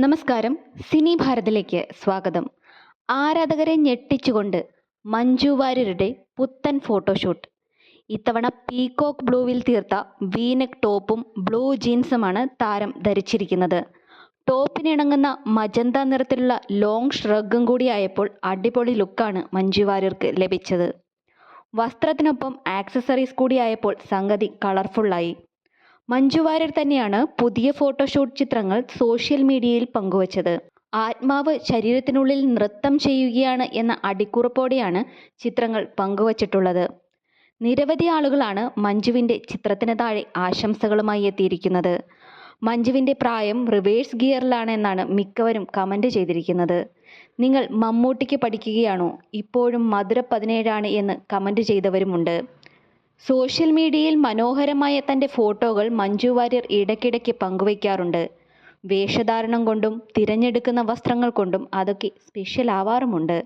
നമസ്കാരം. സിനി ഭാരതിലേക്ക് സ്വാഗതം. ആരാധകരെ ഞെട്ടിച്ചുകൊണ്ട് മഞ്ജു വാര്യരുടെ പുത്തൻ ഫോട്ടോഷൂട്ട്. ഇത്തവണ പീകോക്ക് ബ്ലൂവിൽ തീർത്ത വീനക് ടോപ്പും ബ്ലൂ ജീൻസുമാണ് താരം ധരിച്ചിരിക്കുന്നത്. ടോപ്പിനിണങ്ങുന്ന മജന്ത നിറത്തിലുള്ള ലോങ് ഷ്രഗും കൂടിയായപ്പോൾ അടിപൊളി ലുക്കാണ് മഞ്ജു വാര്യർക്ക് ലഭിച്ചത്. വസ്ത്രത്തിനൊപ്പം ആക്സസറീസ് കൂടിയായപ്പോൾ സംഗതി കളർഫുള്ളായി. മഞ്ജു വാര്യർ തന്നെയാണ് പുതിയ ഫോട്ടോഷൂട്ട് ചിത്രങ്ങൾ സോഷ്യൽ മീഡിയയിൽ പങ്കുവച്ചത്. ആത്മാവ് ശരീരത്തിനുള്ളിൽ നൃത്തം ചെയ്യുകയാണ് എന്ന അടിക്കുറിപ്പോടെയാണ് ചിത്രങ്ങൾ പങ്കുവച്ചിട്ടുള്ളത്. നിരവധി ആളുകളാണ് മഞ്ജുവിന്റെ ചിത്രത്തിന് താഴെ ആശംസകളുമായി എത്തിയിരിക്കുന്നത്. മഞ്ജുവിന്റെ പ്രായം റിവേഴ്സ് ഗിയറിലാണ് എന്നാണ് മിക്കവരും കമന്റ് ചെയ്തിരിക്കുന്നത്. നിങ്ങൾ മമ്മൂട്ടിക്ക് പഠിക്കുകയാണോ? ഇപ്പോഴും മധുര പതിനേഴാണ് എന്ന് കമന്റ് ചെയ്തവരുമുണ്ട്. സോഷ്യൽ മീഡിയയിൽ മനോഹരമായ തന്റെ ഫോട്ടോകൾ മഞ്ജു വാര്യർ ഇടയ്ക്കിടയ്ക്ക് പങ്കുവയ്ക്കാറുണ്ട്. വേഷധാരണം കൊണ്ടും തിരഞ്ഞെടുക്കുന്ന വസ്ത്രങ്ങൾ കൊണ്ടും അതൊക്കെ സ്പെഷ്യൽ ആവാറുമുണ്ട്.